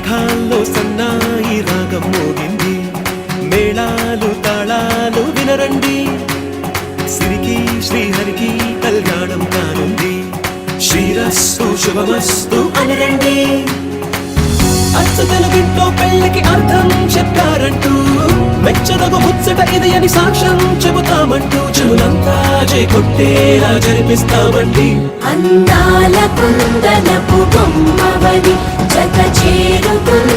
మేఘాల్లో సన్నాయి రాగం మోగింది. మేళాలు తాళాలు వినరండి. సిరికి శ్రీహరికి కళ్యాణం కానుంది. శ్రీరస్తు శుభమస్తు అనరండి. అచ్చ తెలుగింట్లో పెళ్ళకి అర్థం చెప్పారంటూ మెచ్చదగు ముచ్చట ఇది అని సాక్ష్యం చెబుతామంటూ చెవులంతా జై కొట్టేలా జరిపిస్తామండి. అందాల కుందనపు బొమ్మవని జత చేరుకున్న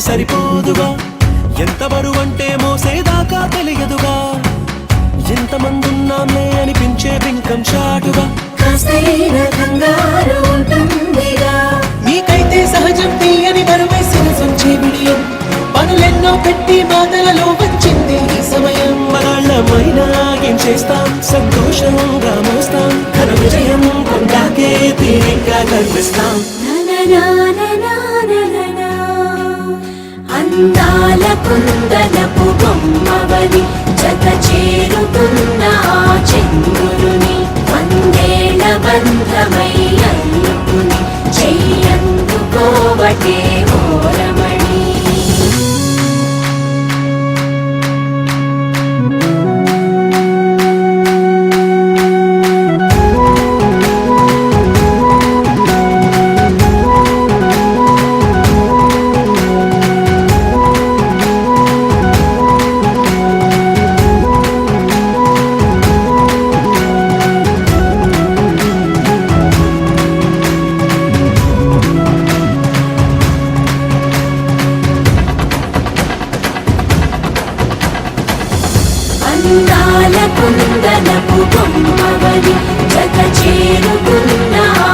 సరిపోదుగా? ఎంత బరువంటే మోసేదాకా తెలియదుగా? ఎంతమందున్నాంలే అనిపించే బింకం చాటుగా? నీకైతే సహజం తీయని బరువేసిన సంచే బిడియం పనులెన్నో పెట్టి మాటలలో వచ్చింది ఈ సమయం. మనాళ్ళమైనా ఏం చేస్తాం? సంతోషంగా మోస్తాం. ఘన విజయం పొందాకే తీరిగ్గా కనిపిస్తాం. అందాల కుందనపు బొమ్మవని జత చేరుకున్న ఆ కుందనపు బొమ్మవని జత చేరుకున్న ఆ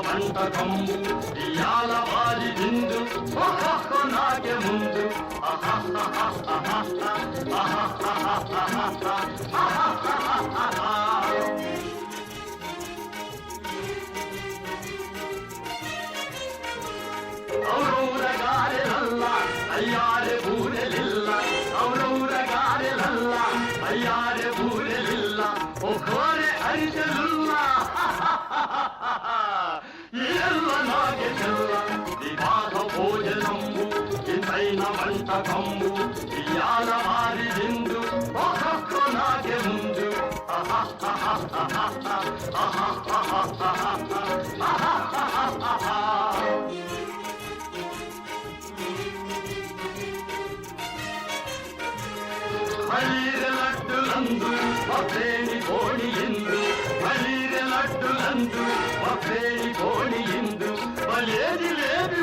వంటకం ఇయాల వారి విందు నాకే ముందు ఔరూర గారెలల్ల అయ్యారె బూరెలిల్ల ఔరూర గారెలల్ల అయ్యారె బూరెలిల్ల ఓ ఘోరె అరిసెలుల్లా ఇతైన వంటకము ఇయాల వారి విందు ఒక్కొక్క నాకే ముందు. లడ్డులందు ఒకేని కోడి ఎందు కట్టులందు ఒకే కోడి ఇందు వలేది లేదు